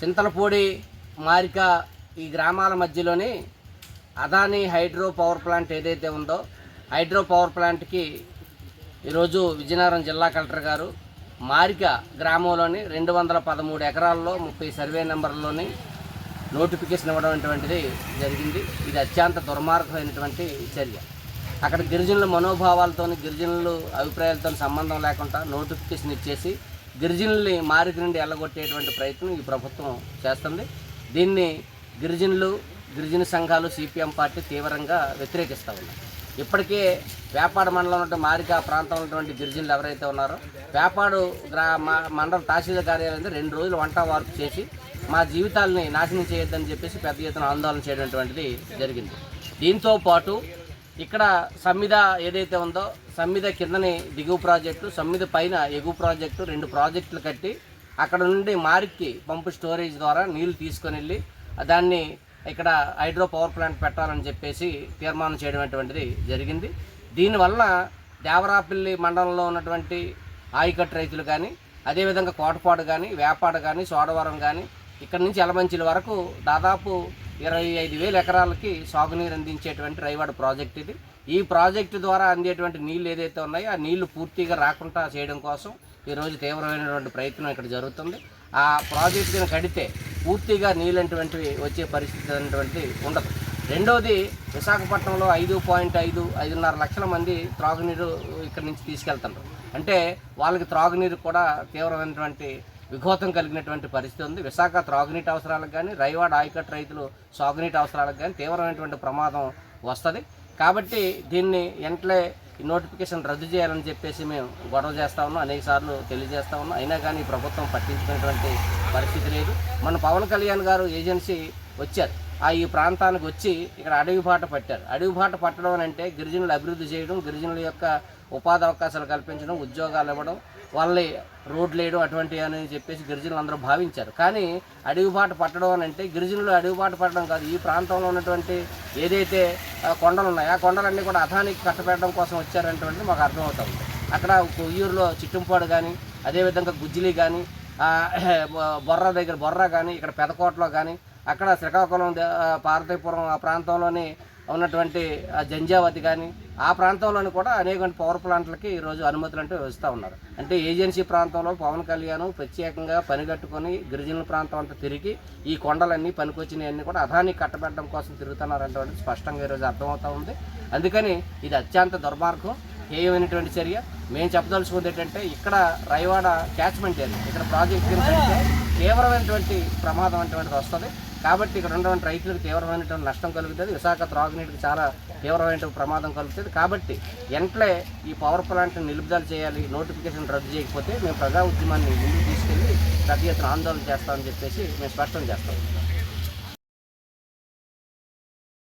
చింతలపూడి మారిక ఈ గ్రామాల మధ్యలోని అదానీ హైడ్రో పవర్ ప్లాంట్ ఏదైతే ఉందో హైడ్రో పవర్ ప్లాంట్కి ఈరోజు విజయనగరం జిల్లా కలెక్టర్ గారు మారిక గ్రామంలోని రెండు వందల పదమూడు ఎకరాల్లో ముప్పై సర్వే నెంబర్లోని నోటిఫికేషన్ ఇవ్వడం అటువంటిది జరిగింది. ఇది అత్యంత దుర్మార్గమైనటువంటి చర్య. అక్కడ గిరిజనుల మనోభావాలతో గిరిజనులు అభిప్రాయాలతో సంబంధం లేకుండా నోటిఫికేషన్ ఇచ్చేసి గిరిజనుల్ని మారి నుండి ఎల్లగొట్టేటువంటి ప్రయత్నం ఈ ప్రభుత్వం చేస్తుంది. దీన్ని గిరిజనులు గిరిజన సంఘాలు సిపిఎం పార్టీ తీవ్రంగా వ్యతిరేకిస్తూ ఉన్నాయి. ఇప్పటికే వేపాడ మండలం ఉంటే మారిక ప్రాంతంలో ఉన్నటువంటి గిరిజనులు ఎవరైతే ఉన్నారో వేపాడు గ్రా మండల తహసీల్దార్ కార్యాలయం రెండు రోజులు వంట వార్పు చేసి మా జీవితాలని నాశనం చేయొద్దని చెప్పేసి పెద్ద ఎత్తున ఆందోళన చేయడం జరిగింది. దీంతో పాటు ఇక్కడ సమ్మిద ఏదైతే ఉందో సమ్మిద కిందని దిగువ ప్రాజెక్టు సమ్మిద పైన ఎగువ ప్రాజెక్టు రెండు ప్రాజెక్టులు కట్టి అక్కడ నుండి మారికి పంపు స్టోరేజ్ ద్వారా నీళ్ళు తీసుకొని వెళ్ళి దాన్ని ఇక్కడ హైడ్రో పవర్ ప్లాంట్ పెట్టాలని చెప్పేసి తీర్మానం చేయడం అటువంటిది జరిగింది. దీనివల్ల దేవరాపల్లి మండలంలో ఉన్నటువంటి ఆయకట్టు రైతులు కానీ అదేవిధంగా కోటపాడు కానీ వేపాడు కానీ సోడవరం కానీ ఇక్కడ నుంచి ఎలమంచిల వరకు దాదాపు ఇరవై ఐదు వేల ఎకరాలకి సాగునీరు అందించేటువంటి రైవాడ ప్రాజెక్ట్ ఇది. ఈ ప్రాజెక్టు ద్వారా అందేటువంటి నీళ్ళు ఏదైతే ఉన్నాయో ఆ నీళ్ళు పూర్తిగా రాకుండా చేయడం కోసం ఈరోజు తీవ్రమైనటువంటి ప్రయత్నం ఇక్కడ జరుగుతుంది. ఆ ప్రాజెక్టుని కడితే పూర్తిగా నీళ్ళంటువంటివి వచ్చే పరిస్థితి అనేటువంటిది ఉండదు. రెండవది విశాఖపట్నంలో ఐదు పాయింట్ ఐదు ఐదున్నర లక్షల మంది త్రాగునీరు ఇక్కడి నుంచి తీసుకెళ్తున్నారు అంటే వాళ్ళకి త్రాగునీరు కూడా తీవ్రమైనటువంటి విఘోతం కలిగినటువంటి పరిస్థితి ఉంది. విశాఖ త్రాగునీటి అవసరాలకు కానీ రైవాడ ఆయకట్టు రైతులు సాగునీటి అవసరాలకు కానీ తీవ్రమైనటువంటి ప్రమాదం వస్తుంది. కాబట్టి దీన్ని వెంటనే నోటిఫికేషన్ రద్దు చేయాలని చెప్పేసి మేము గొడవ చేస్తా ఉన్నాం. అనేక సార్లు తెలియజేస్తా ఉన్నాం. అయినా కానీ ప్రభుత్వం పట్టించుకునేటువంటి పరిస్థితి లేదు. మన పవన్ కళ్యాణ్ గారు ఏజెన్సీ వచ్చారు. ఈ ప్రాంతానికి వచ్చి ఇక్కడ అడవి బాట పట్టారు. అడవి బాట పట్టడం అని అంటే గిరిజనులు అభివృద్ధి చేయడం గిరిజనుల యొక్క ఉపాధి అవకాశాలు కల్పించడం ఉద్యోగాలు ఇవ్వడం వాళ్ళని రోడ్లు వేయడం అటువంటివి అని చెప్పేసి గిరిజనులు అందరూ భావించారు. కానీ అడవి బాట పట్టడం అని అంటే గిరిజనులు అడవి బాట పట్టడం కాదు. ఈ ప్రాంతంలో ఉన్నటువంటి ఏదైతే కొండలు ఉన్నాయో ఆ కొండలన్నీ కూడా అథానికి కట్టబెట్టడం కోసం వచ్చారనేటువంటిది మాకు అర్థమవుతుంది అక్కడ కొయ్యూరులో చిట్టుంపాడు కానీ అదేవిధంగా గుజ్జిలి కానీ బొర్ర దగ్గర బొర్ర కానీ ఇక్కడ పెదకోటలో కానీ అక్కడ శ్రీకాకుళం దే- పార్వతీపురం ఆ ప్రాంతంలోని ఉన్నటువంటి జంజావతి కానీ ఆ ప్రాంతంలోని కూడా అనేక పవర్ ప్లాంట్లకి ఈరోజు అనుమతులు అంటే ఇస్తూ ఉన్నారు. అంటే ఏజెన్సీ ప్రాంతంలో పవన్ కళ్యాణ్ ప్రత్యేకంగా పనిగట్టుకొని గిరిజనుల ప్రాంతం అంతా తిరిగి ఈ కొండలన్నీ పనికొచ్చినవన్నీ కూడా అదానికి కట్టబెట్టడం కోసం తిరుగుతున్నారంటే స్పష్టంగా ఈరోజు అర్థమవుతూ ఉంది. అందుకని ఇది అత్యంత దుర్మార్గం హేయమైనటువంటి చర్య. మేము చెప్పదలుచుకుంది ఏంటంటే ఇక్కడ రైవాడ క్యాచ్మెంట్ ఏరియా ఇక్కడ ప్రాజెక్ట్ తీవ్రమైనటువంటి ప్రమాదం అనేటువంటిది వస్తుంది. కాబట్టి ఇక్కడ ఉన్నటువంటి రైతులకు తీవ్రమైనటువంటి నష్టం కలుగుతుంది. విశాఖ త్రాగునీటికి చాలా తీవ్రమైనటువంటి ప్రమాదం కలుగుతుంది. కాబట్టి వెంటనే ఈ పవర్ ప్లాంట్ని నిలుపుదల చేయాలి నోటిఫికేషన్ రద్దు చేయకపోతే మేము ప్రజా ఉద్యమాన్ని ముందుకు తీసుకెళ్ళి పెద్ద ఎత్తున ఆందోళన చేస్తామని చెప్పేసి మేము స్పష్టం చేస్తాం.